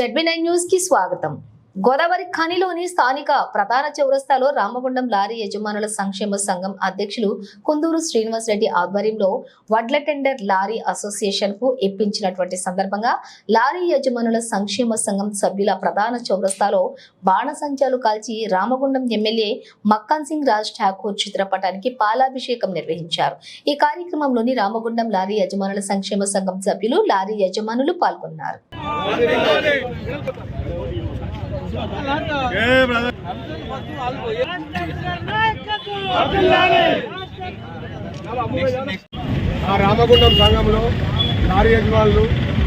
ZB nine న్యూస్కి స్వాగతం. గోదావరి ఖనిలోని స్థానిక ప్రధాన చౌరస్తాలో రామగుండం లారీ యజమానుల సంక్షేమ సంఘం అధ్యక్షులు కుందూరు శ్రీనివాస్ రెడ్డి ఆధ్వర్యంలో వడ్ల టెండర్ లారీ అసోసియేషన్కు ఇప్పించినటువంటి సందర్భంగా లారీ యజమానుల సంక్షేమ సంఘం సభ్యుల ప్రధాన చౌరస్తాలో బాణసంచాలు కాల్చి రామగుండం ఎమ్మెల్యే మక్కాన్ సింగ్ రాజ్ ఠాకూర్ చిత్రపటానికి పాలాభిషేకం నిర్వహించారు. ఈ కార్యక్రమంలోని రామగుండం లారీ యజమానుల సంక్షేమ సంఘం సభ్యులు లారీ యజమానులు పాల్గొన్నారు. ఆ రామగుండం సంఘంలో లారీ యజమానులు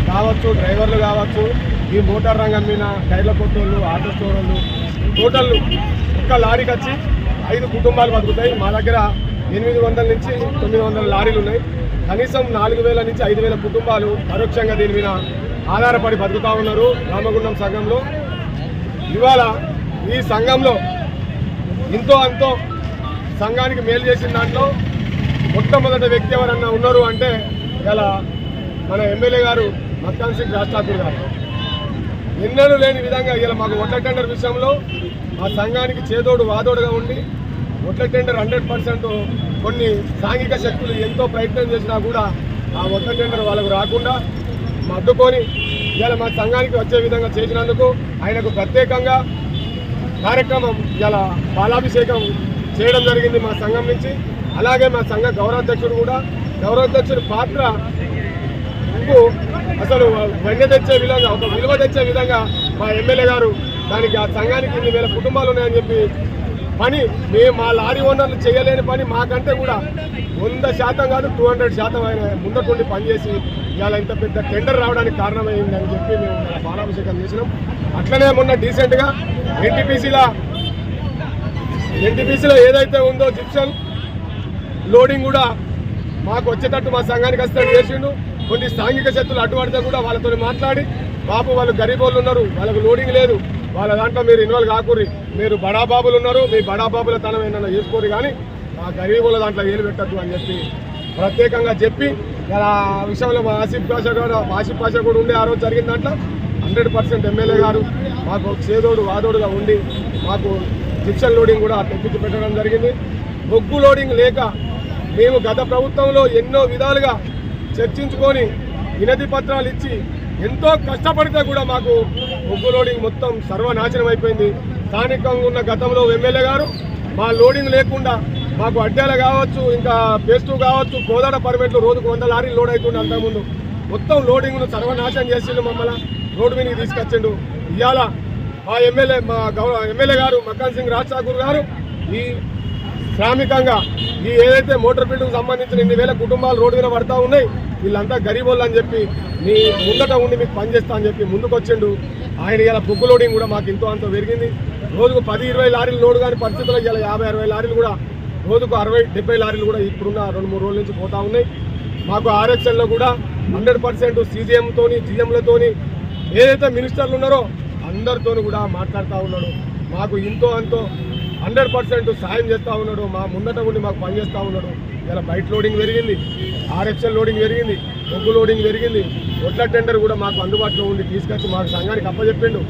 కావచ్చు డ్రైవర్లు కావచ్చు ఈ మోటార్ రంగం మీద టైర్ల కొట్టోళ్ళు ఆటో స్టోర్లు టోటల్ ఒక్క లారీకి వచ్చి ఐదు కుటుంబాలు బతుకుతాయి. మా దగ్గర ఎనిమిది వందల నుంచి తొమ్మిది వందల లారీలు ఉన్నాయి. కనీసం నాలుగు వేల నుంచి ఐదు వేల కుటుంబాలు పరోక్షంగా దీని మీద ఆధారపడి బతుకుతా ఉన్నారు రామగుండం సంఘంలో. ఇవాళ ఈ సంఘంలో ఇంతో అంతో సంఘానికి మేలు చేసిన దాంట్లో మొట్టమొదటి వ్యక్తి ఎవరన్నా ఉన్నారు అంటే ఇలా మన ఎమ్మెల్యే గారు మక్కాన్ సింగ్ రాజ్ గారు. ఎన్నడూ లేని విధంగా ఇలా మాకు ఒట్ల టెండర్ విషయంలో మా సంఘానికి చేదోడు వాదోడుగా ఉండి ఒట్ల టెండర్ హండ్రెడ్ పర్సెంట్ కొన్ని సాంఘిక శక్తులు ఎంతో ప్రయత్నం చేసినా కూడా ఆ ఒట్ల టెండర్ వాళ్ళకు రాకుండా అడ్డుకొని ఇలా మా సంఘానికి వచ్చే విధంగా చేసినందుకు ఆయనకు ప్రత్యేకంగా కార్యక్రమం ఇలా బాలాభిషేకం చేయడం జరిగింది మా సంఘం నుంచి. అలాగే మా సంఘ గౌరవాధ్యక్షుడు కూడా. గౌరవాధ్యక్షుడి పాత్ర కు అసలు వెంట తెచ్చే విధంగా ఒక విలువ తెచ్చే విధంగా మా ఎమ్మెల్యే గారు దానికి ఆ సంఘానికి ఇన్ని వేల కుటుంబాలు ఉన్నాయని చెప్పి పని మేము మా లారీ ఓనర్లు చేయలేని పని మాకంటే కూడా వంద శాతం కాదు టూ హండ్రెడ్ శాతం ఆయన ముందటుండి పనిచేసి ఇవాళ ఇంత పెద్ద టెండర్ రావడానికి కారణమైంది అని చెప్పి మేము బాలాభిషేకం చేసినాం. అట్లనే మొన్న డీసెంట్గా ఎన్టీపీసీలో ఎన్టీపీసీలో ఏదైతే ఉందో జిప్షన్ లోడింగ్ కూడా మాకు వచ్చేటట్టు మా సంఘానికి వస్తాడు చేసిండు. కొన్ని సాంఘిక శక్తులు అడ్డుపడితే కూడా వాళ్ళతో మాట్లాడి బాబు వాళ్ళు గరీబోళ్ళు ఉన్నారు వాళ్ళకు లోడింగ్ లేదు వాళ్ళ దాంట్లో మీరు ఇన్వాల్వ్ కాకూరి మీరు బడాబాబులు ఉన్నారు మీ బడాబాబుల తనం ఏమన్నా చేసుకోరు కానీ మా గరీబుల దాంట్లో ఏలు పెట్టద్దు అని చెప్పి ప్రత్యేకంగా చెప్పి ఇలా విషయంలో మా ఆసిఫ్ పాషా కూడా ఆసిఫ్ పాషా కూడా ఉండే ఆ రోజు జరిగిన దాంట్లో హండ్రెడ్ పర్సెంట్ ఎమ్మెల్యే గారు మాకు ఒక చేదోడు వాదోడుగా ఉండి మాకు జిప్షన్ లోడింగ్ కూడా తెప్పించి పెట్టడం జరిగింది. బొగ్గు లోడింగ్ లేక మేము గత ప్రభుత్వంలో ఎన్నో విధాలుగా చర్చించుకొని వినతి పత్రాలు ఇచ్చి ఎంతో కష్టపడితే కూడా మాకు బొగ్గు లోడింగ్ మొత్తం సర్వనాశనం అయిపోయింది. స్థానికంగా ఉన్న గతంలో ఎమ్మెల్యే గారు మా లోడింగ్ లేకుండా మాకు అడ్డాలు కావచ్చు ఇంకా పేస్టు కావచ్చు కోదాడ పర్మిట్లు రోజుకు వంద లారీలు లోడ్ అవుతుండే అంతకుముందు. మొత్తం లోడింగ్ను సర్వనాశనం చేసిండు మమ్మల్ని రోడ్డు మీదకి తీసుకొచ్చిండు. ఇవాళ మా ఎమ్మెల్యే మా గౌరవ ఎమ్మెల్యే గారు మక్కన్ సింగ్ రాజ్ ఠాకూర్ గారు ఈ శ్రామికంగా ఈ ఏదైతే మోటార్ బిల్డింగ్ సంబంధించిన ఇన్ని వేల కుటుంబాలు రోడ్డు మీద పడతా ఉన్నాయి వీళ్ళంతా గరీబోళ్ళు అని చెప్పి మీ ముందట ఉండి మీకు పనిచేస్తా అని చెప్పి ముందుకు వచ్చిండు ఆయన ఇలా బుక్ లోడింగ్ కూడా మాకు ఇంతో అంత పెరిగింది. రోజుకు పది ఇరవై లారీలు లోడ్ కాని పరిస్థితుల్లో ఇలా యాభై అరవై లారీలు కూడా రోజుకు అరవై డెబ్బై లారీలు కూడా ఇప్పుడున్న రెండు మూడు రోజుల నుంచి పోతా ఉన్నాయి. మాకు ఆర్ఎస్ఎల్లో కూడా హండ్రెడ్ పర్సెంట్ సీజీఎంతోని జీఎంలతోని ఏదైతే మినిస్టర్లు ఉన్నారో అందరితో కూడా మాట్లాడుతూ ఉన్నాడు. మాకు ఇంతో అంతో హండ్రెడ్ పర్సెంట్ సాయం చేస్తూ ఉన్నాడు. మా ముందట ఉండి మాకు పని చేస్తూ ఉన్నాడు. ఇలా బయట లోడింగ్ పెరిగింది ఆర్ఎక్స్ఎల్ లోడింగ్ పెరిగింది బొగ్గు లోడింగ్ పెరిగింది ఒడ్ల టెండర్ కూడా మాకు అందుబాటులో ఉండి తీసుకొచ్చి మాకు సంఘానికి అప్పచెప్పిండు.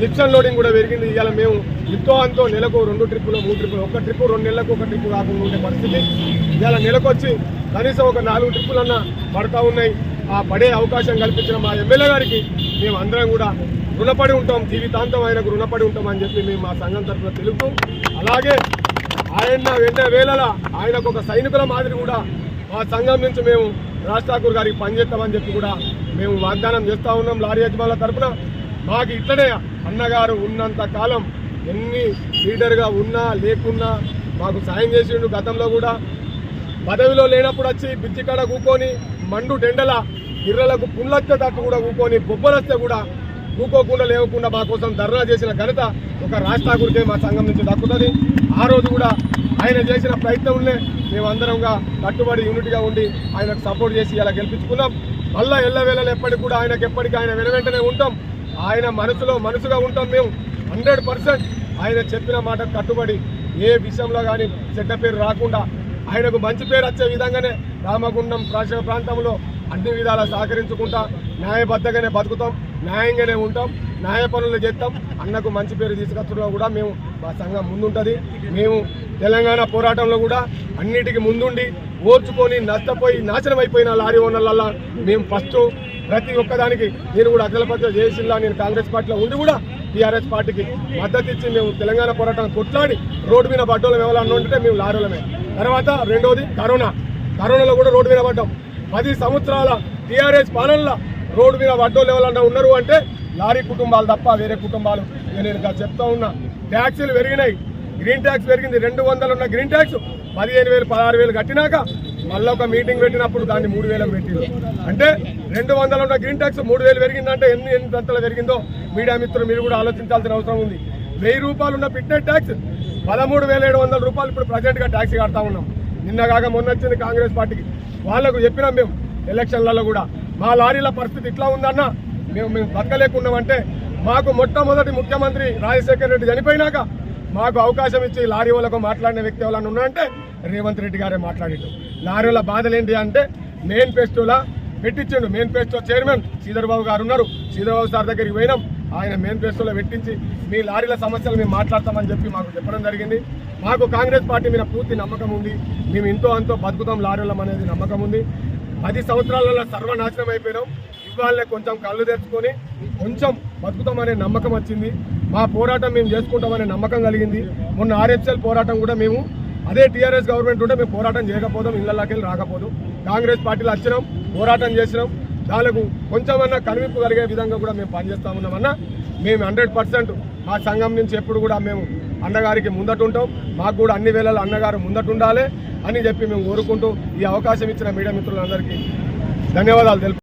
జిప్సన్ లోడింగ్ కూడా పెరిగింది. ఇవాళ మేము ఇంతో అంతో నెలకు రెండు ట్రిప్పులు మూడు ట్రిప్పులు ఒక ట్రిప్పు రెండు నెలలకు ఒక ట్రిప్పు రాకుండా ఉండే పరిస్థితి. ఇవాళ నెలకు వచ్చి కనీసం ఒక నాలుగు ట్రిప్పులన్నా పడతా ఉన్నాయి. ఆ పడే అవకాశం కల్పించిన మా ఎమ్మెల్యే గారికి మేము అందరం కూడా రుణపడి ఉంటాం. జీవితాంతం ఆయనకు రుణపడి ఉంటాం అని చెప్పి మేము మా సంఘం తరఫున తెలుపుతూ అలాగే ఆయన వెంట వేళలా ఆయనకు ఒక సైనికుల మాదిరి కూడా మా సంఘం నుంచి మేము రాజ్ ఠాకూర్ గారికి పనిచేస్తామని చెప్పి కూడా మేము వాగ్దానం చేస్తూ ఉన్నాం లారీ యజమానుల తరఫున. మాకు ఇట్లనే అన్నగారు ఉన్నంత కాలం ఎన్ని లీడర్గా ఉన్నా లేకున్నా మాకు సాయం చేసిండు గతంలో కూడా. పదవిలో లేనప్పుడు వచ్చి బిజ్జి కాడ కూకొని మండు డెండల గిర్రలకు పుల్లొచ్చే తట్టు కూడా కూకొని బొబ్బలొస్తే కూడా కూకోకుండా లేవకుండా మా కోసం ధర్నా చేసిన ఘనత ఒక రాష్ట్ర ఠాకూర్కే మా సంఘం నుంచి దక్కుతుంది. ఆ రోజు కూడా ఆయన చేసిన ప్రయత్నంలో మేమందరంగా కట్టుబడి యూనిట్గా ఉండి ఆయనకు సపోర్ట్ చేసి ఇలా గెలిపించుకున్నాం. మళ్ళా ఎల్లవేళలు ఎప్పటికి కూడా ఆయనకు ఎప్పటికీ ఆయన వెనవెంటనే ఉంటాం. ఆయన మనసులో మనసుగా ఉంటాం మేము హండ్రెడ్ పర్సెంట్. ఆయన చెప్పిన మాట కట్టుబడి ఏ విషయంలో కానీ చెడ్డ పేరు రాకుండా ఆయనకు మంచి పేరు వచ్చే విధంగానే రామగుండం ప్రాంత ప్రాంతంలో అన్ని విధాలా సహకరించుకుంటా న్యాయబద్ధంగానే బతుకుతాం న్యాయంగానే ఉంటాం న్యాయ పనులు చేస్తాం. అన్నకు మంచి పేరు తీసుకొచ్చడంలో కూడా మేము మా సంఘం ముందుంటుంది. మేము తెలంగాణ పోరాటంలో కూడా అన్నిటికీ ముందుండి ఓర్చుకొని నష్టపోయి నాశనం అయిపోయిన లారీ ఓనర్లల్లా మేము ఫస్ట్ ప్రతి ఒక్కదానికి నేను కూడా అఖిలపక్ష జయశిల్లా నేను కాంగ్రెస్ పార్టీలో ఉండి కూడా టీఆర్ఎస్ పార్టీకి మద్దతు ఇచ్చి మేము తెలంగాణ పోరాటాన్ని కొట్లాడి రోడ్డు మీద పడ్డోళ్ళం ఎవరన్నా ఉంటే మేము లారీలమే తర్వాత రెండోది కరోనా. కరోనాలో కూడా రోడ్డు మీద పడ్డాం. పది సంవత్సరాల టీఆర్ఎస్ పాలనలో రోడ్డు మీద పడ్డోళ్ళు ఎవరన్నా ఉన్నారు అంటే లారీ కుటుంబాలు తప్ప వేరే కుటుంబాలు. నేను ఇంకా చెప్తా ఉన్నా ట్యాక్సీలు పెరిగినాయి. గ్రీన్ ట్యాక్స్ పెరిగింది. రెండు వందలు ఉన్న గ్రీన్ ట్యాక్స్ పదిహేను వేలు పదహారు వేలు కట్టినాక మళ్ళీ ఒక మీటింగ్ పెట్టినప్పుడు దాన్ని మూడు వేలకు పెట్టింది అంటే రెండు వందలు ఉన్న గ్రీన్ ట్యాక్స్ మూడు వేలు పెరిగిందంటే ఎన్ని ఎన్ని గంటలు పెరిగిందో మీడియా మిత్రులు మీరు కూడా ఆలోచించాల్సిన అవసరం ఉంది. వెయ్యి రూపాయలు ఉన్న ఫిట్నెస్ ట్యాక్స్ పదమూడు వేల ఏడు వందల రూపాయలు ఇప్పుడు ప్రజెంట్గా ట్యాక్స్ కడతా ఉన్నాం. నిన్న కాక మొన్న వచ్చింది కాంగ్రెస్ పార్టీకి. వాళ్ళకు చెప్పినాం మేము ఎలక్షన్లలో కూడా. మా లారీల పరిస్థితి ఇట్లా ఉందన్న మేము మేము బతకలేకున్నామంటే మాకు మొట్టమొదటి ముఖ్యమంత్రి రాజశేఖర రెడ్డి చనిపోయినాక మాకు అవకాశం ఇచ్చి లారీ వాళ్ళకు మాట్లాడిన వ్యక్తి ఎవరైనా ఉన్నారంటే రేవంత్ రెడ్డి గారే మాట్లాడిండు. లారీల బాధలు ఏంటి అంటే మెయిన్ ఫెస్టివల్ పెట్టించిండు. మెయిన్ ఫెస్టివల్ చైర్మన్ శ్రీధర్బాబు గారు ఉన్నారు. శ్రీధర్బాబు సార్ దగ్గరికి పోయినాం. ఆయన మెయిన్ ఫెస్టివల్ పెట్టించి మీ లారీల సమస్యలు మేము మాట్లాడతామని చెప్పి మాకు చెప్పడం జరిగింది. మాకు కాంగ్రెస్ పార్టీ మీద పూర్తి నమ్మకం ఉంది. మేము ఇంతో అంతో బతుకుతాం లారీలం అనేది నమ్మకం ఉంది. పది సంవత్సరాలలో సర్వనాశనం అయిపోయినాం. వాళ్ళని కొంచెం కళ్ళు తెచ్చుకొని కొంచెం బతుకుతామనే నమ్మకం వచ్చింది. మా పోరాటం మేము చేసుకుంటామనే నమ్మకం కలిగింది. మొన్న ఆర్ఎఫ్ఎల్ పోరాటం కూడా మేము అదే టీఆర్ఎస్ గవర్నమెంట్ ఉంటే మేము పోరాటం చేయకపోదాం ఇళ్ళకి వెళ్ళి రాకపోదాం. కాంగ్రెస్ పార్టీలో వచ్చినాం పోరాటం చేసినాం. దానికి కొంచెమన్నా కనువిప్పు కలిగే విధంగా కూడా మేము పనిచేస్తా ఉన్నామన్నా మేము హండ్రెడ్ పర్సెంట్ మా సంఘం నుంచి ఎప్పుడు కూడా మేము అన్నగారికి ముందటుంటాం. మాకు కూడా అన్ని వేళలు అన్నగారు ముందటుండాలి అని చెప్పి మేము కోరుకుంటూ ఈ అవకాశం ఇచ్చిన మీడియా మిత్రులందరికీ ధన్యవాదాలు తెలుపు